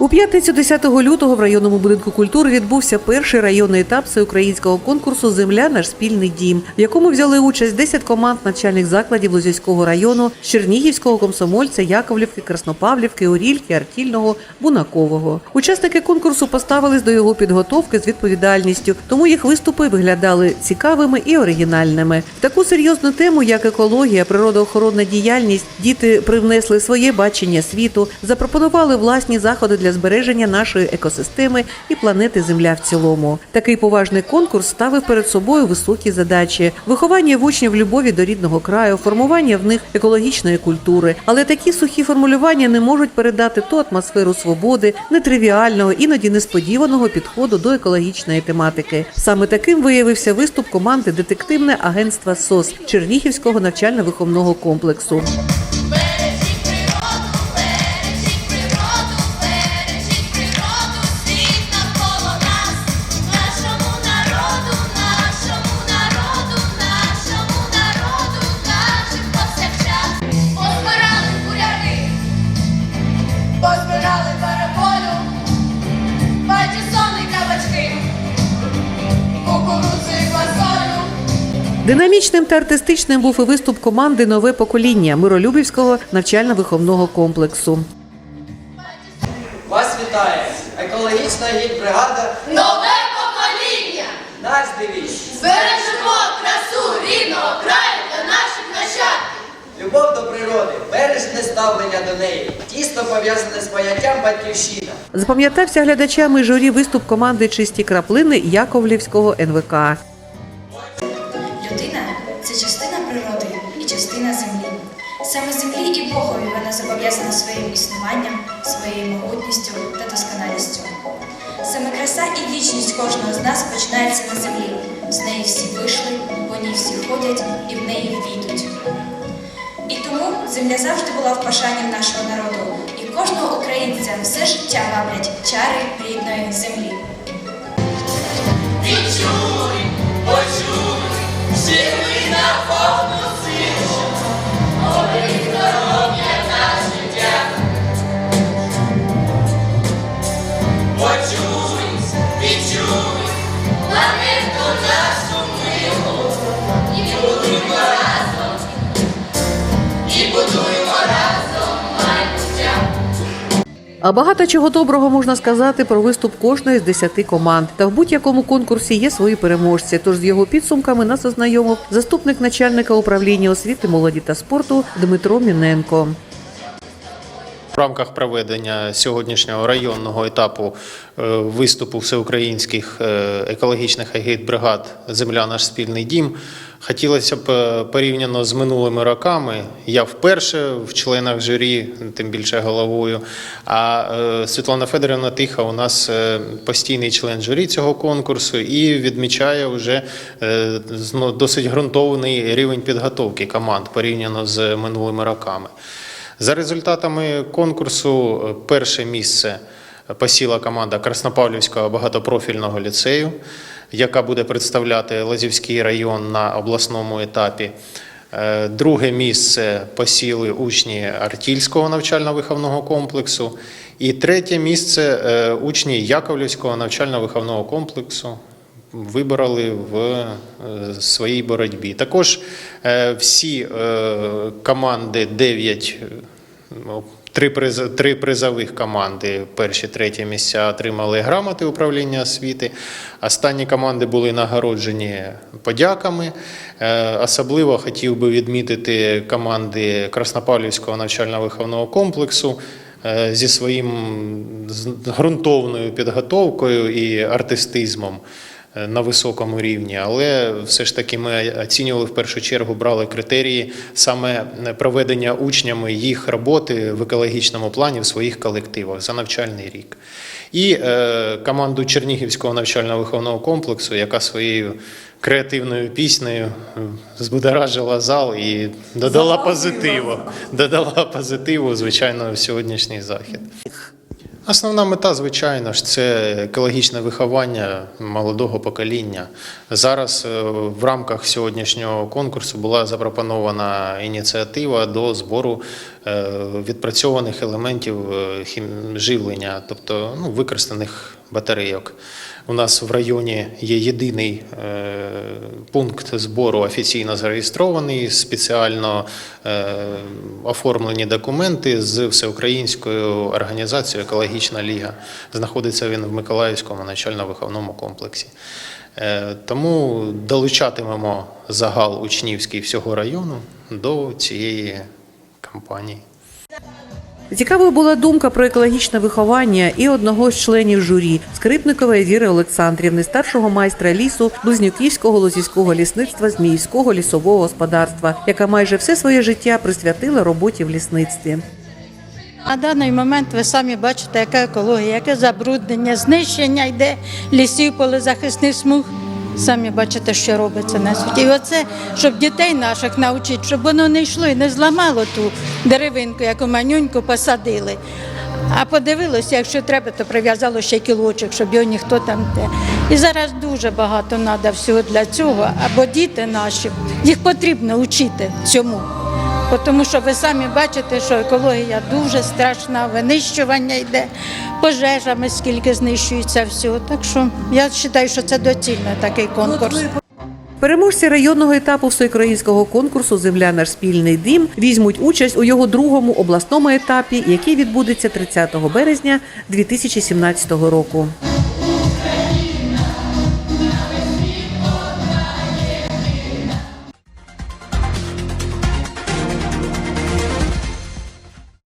У п'ятницю 10 лютого в районному будинку культури відбувся перший районний етап всеукраїнського конкурсу Земля наш спільний дім, в якому взяли участь 10 команд навчальних закладів Лозівського району, Чернігівського комсомольця, Яковлівки, Краснопавлівки, Орільки, Артільного, Бунакового. Учасники конкурсу поставились до його підготовки з відповідальністю, тому їх виступи виглядали цікавими і оригінальними. Таку серйозну тему, як екологія, природоохоронна діяльність, діти привнесли своє бачення світу, запропонували власні заходи для збереження нашої екосистеми і планети Земля в цілому. Такий поважний конкурс ставив перед собою високі задачі: виховання в учнів любові до рідного краю, формування в них екологічної культури. Але такі сухі формулювання не можуть передати ту атмосферу свободи, нетривіального, іноді несподіваного підходу до екологічної тематики. Саме таким виявився виступ команди детективне агентства СОС Чернігівського навчально-виховного комплексу. Динамічним та артистичним був і виступ команди Нове покоління Миролюбівського навчально-виховного комплексу. Вас вітає екологічна гідбригада Нове покоління! Наш девіз. Збережемо красу рідного краю для наших нащадків. Любов до природи, бережне ставлення до неї, тісно пов'язане з поняттям батьківщина. Запам'ятався глядачами журі виступ команди Чисті краплини Яковлівського НВК. Саме землі і Богові вона зобов'язана своїм існуванням, своєю могутністю та досконалістю. Саме краса і вічність кожного з нас починається на землі. З неї всі вийшли, по ній всі ходять і в неї війдуть. І тому земля завжди була в пошанні нашого народу, і кожного українця все життя ваблять чари рідної землі. Відчуй, почуй, живи на повну А багато чого доброго можна сказати про виступ кожної з десяти команд. Та в будь-якому конкурсі є свої переможці. Тож з його підсумками нас ознайомив заступник начальника управління освіти, молоді та спорту Дмитро Міненко. В рамках проведення сьогоднішнього районного етапу е, виступу всеукраїнських е, екологічних агітбригад Земля наш спільний дім хотілося б е, порівняно з минулими роками. Я вперше в членах журі, тим більше головою. А е, Світлана Федорівна Тиха у нас е, постійний член журі цього конкурсу і відмічає вже досить ґрунтовний рівень підготовки команд порівняно з минулими роками. За результатами конкурсу перше місце посіла команда Краснопавлівського багатопрофільного ліцею, яка буде представляти Лазівський район на обласному етапі. Е, Друге місце посіли учні Артільського навчально-виховного комплексу. І третє місце е, учні Яковлівського навчально-виховного комплексу вибороли в е, своїй боротьбі. Також всі команди 9 ну, Три, приз, три призових команди, перші, треті місця отримали грамоти управління освіти. Останні команди були нагороджені подяками. Е, Особливо хотів би відмітити команди Краснопавлівського навчально-виховного комплексу е, зі своїм ґрунтовною підготовкою і артистизмом на високому рівні, але все ж таки ми оцінювали в першу чергу, брали критерії саме проведення учнями їх роботи в екологічному плані в своїх колективах за навчальний рік. І е, команду Чернігівського навчально-виховного комплексу, яка своєю креативною піснею е, збудоражила зал і додала позитиву. Додала позитиву, звичайно, в сьогоднішній захід. Основна мета, звичайно ж, це екологічне виховання молодого покоління. Зараз е, в рамках сьогоднішнього конкурсу була запропонована ініціатива до збору відпрацьованих елементів е, живлення, тобто ну, використаних батарейок. У нас в районі є єдиний е, пункт збору офіційно зареєстрований, спеціально е, оформлені документи з всеукраїнською організацією Екологічна Ліга. Знаходиться він в Миколаївському навчально-виховному комплексі. Е, Тому долучатимемо загал учнівський всього району до цієї кампанії. Цікавою була думка про екологічне виховання і одного з членів журі Скрипникової Віри Олександрівни, старшого майстра лісу Близнюківського лозівського лісництва Зміївського лісового господарства, яка майже все своє життя присвятила роботі в лісництві. На даний момент ви самі бачите, яка екологія, яке забруднення, знищення йде лісів, полезахисних смуг. Самі бачите, що робиться на світі. І оце, щоб дітей наших навчити, щоб воно не йшло і не зламало ту деревинку, яку манюньку посадили. А подивилося, якщо треба, то прив'язало ще кілочок, щоб його ніхто там те. І зараз дуже багато треба всього для цього, або діти наші, їх потрібно вчити цьому. Тому що ви самі бачите, що екологія дуже страшна, винищування йде, пожежами скільки знищується всього. Так що я вважаю, що це доцільно такий конкурс. Переможці районного етапу всеукраїнського конкурсу Земля наш спільний дім візьмуть участь у його другому обласному етапі, який відбудеться 30 березня 2017 року.